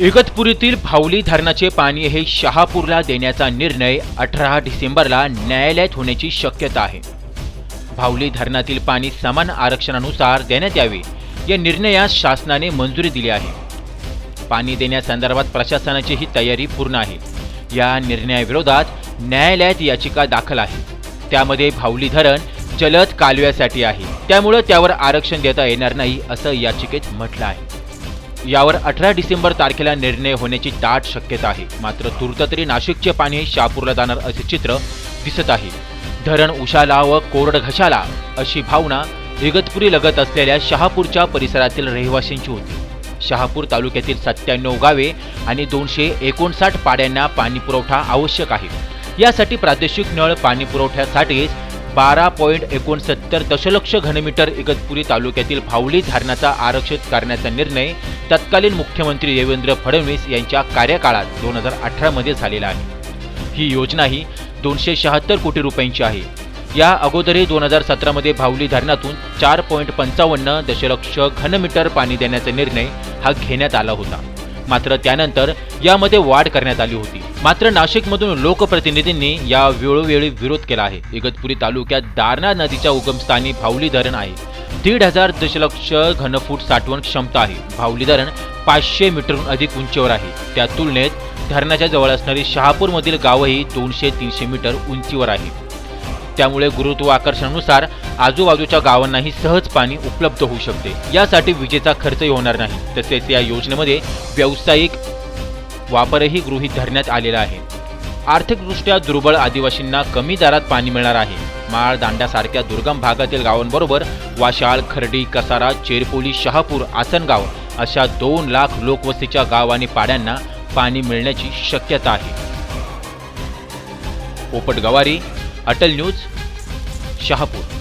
इगतपुरीतील भावली धरणाचे पाणी हे शहापूरला देण्याचा निर्णय अठरा डिसेंबरला न्यायालयात होण्याची शक्यता आहे. भावली धरणातील पाणी समान आरक्षणानुसार देण्यात यावे या निर्णयास शासनाने मंजुरी दिली आहे. पाणी देण्यासंदर्भात प्रशासनाची ही तयारी पूर्ण आहे. या निर्णयाविरोधात न्यायालयात याचिका दाखल आहे. त्यामध्ये भावली धरण जलद कालव्यासाठी आहे. त्यामुळं त्यावर आरक्षण देता येणार नाही असं याचिकेत म्हटलं आहे. यावर अठरा डिसेंबर तारखेला निर्णय होण्याची दाट शक्यता आहे. मात्र तूर्त तरी नाशिकचे पाणी शहापूरला जाणार असे चित्र दिसत आहे. धरण उशाला व कोरड घशाला अशी भावना इगतपुरी लगत असलेल्या शहापूरच्या परिसरातील रहिवाशींची होती. शहापूर तालुक्यातील सत्त्याण्णव गावे आणि दोनशे एकोणसाठ पाड्यांना पाणीपुरवठा आवश्यक आहे. यासाठी प्रादेशिक नळ पाणी पुरवठ्यासाठीच बारा पॉईंट एकोणसत्तर दशलक्ष घनमीटर इगतपुरी तालुक्यातील भावली धरणाचा आरक्षित करण्याचा निर्णय तत्कालीन मुख्यमंत्री देवेंद्र फडणवीस यांच्या कार्यकाळात दोन हजार अठरामध्ये झालेला आहे. ही योजना ही दोनशे शहात्तर कोटी रुपयांची आहे. या अगोदरही दोन हजार सतरामध्ये भावली धरणातून चार पॉईंट पंचावन्न दशलक्ष घनमीटर पाणी देण्याचा निर्णय हा घेण्यात आला होता. मात्र त्यानंतर यामध्ये वाढ करण्यात आली होती. मात्र नाशिकमधून लोकप्रतिनिधींनी या वेळोवेळी विरोध केला आहे. इगतपुरी तालुक्यात दारणा नदीच्या उगमस्थानी भावली धरण आहे. दीड हजार दशलक्ष घनफूट साठवण क्षमता आहे. भावली धरण पाचशे मीटरहून अधिक उंचीवर आहे. त्या तुलनेत धरणाच्या जवळ असणारी शहापूरमधील गावही दोनशे तीनशे मीटर उंचीवर आहे. त्यामुळे गुरुत्वाकर्षणानुसार आजूबाजूच्या गावांनाही सहज पाणी उपलब्ध होऊ शकते. यासाठी विजेचा खर्चही होणार नाही. तसेच या योजनेमध्ये व्यावसायिक वापरही गृहीत धरण्यात आलेला आहे. आर्थिकदृष्ट्या दुर्बळ आदिवासींना कमी दरात पाणी मिळणार आहे. माळ दांड्यासारख्या दुर्गम भागातील गावांबरोबर वाशाळ खर्डी कसारा चेरपोली शहापूर आसनगाव अशा दोन लाख लोकवस्तीच्या गाव आणि पाड्यांना पाणी मिळण्याची शक्यता आहे. पोपट गवारी अटल न्यूज शहापूर.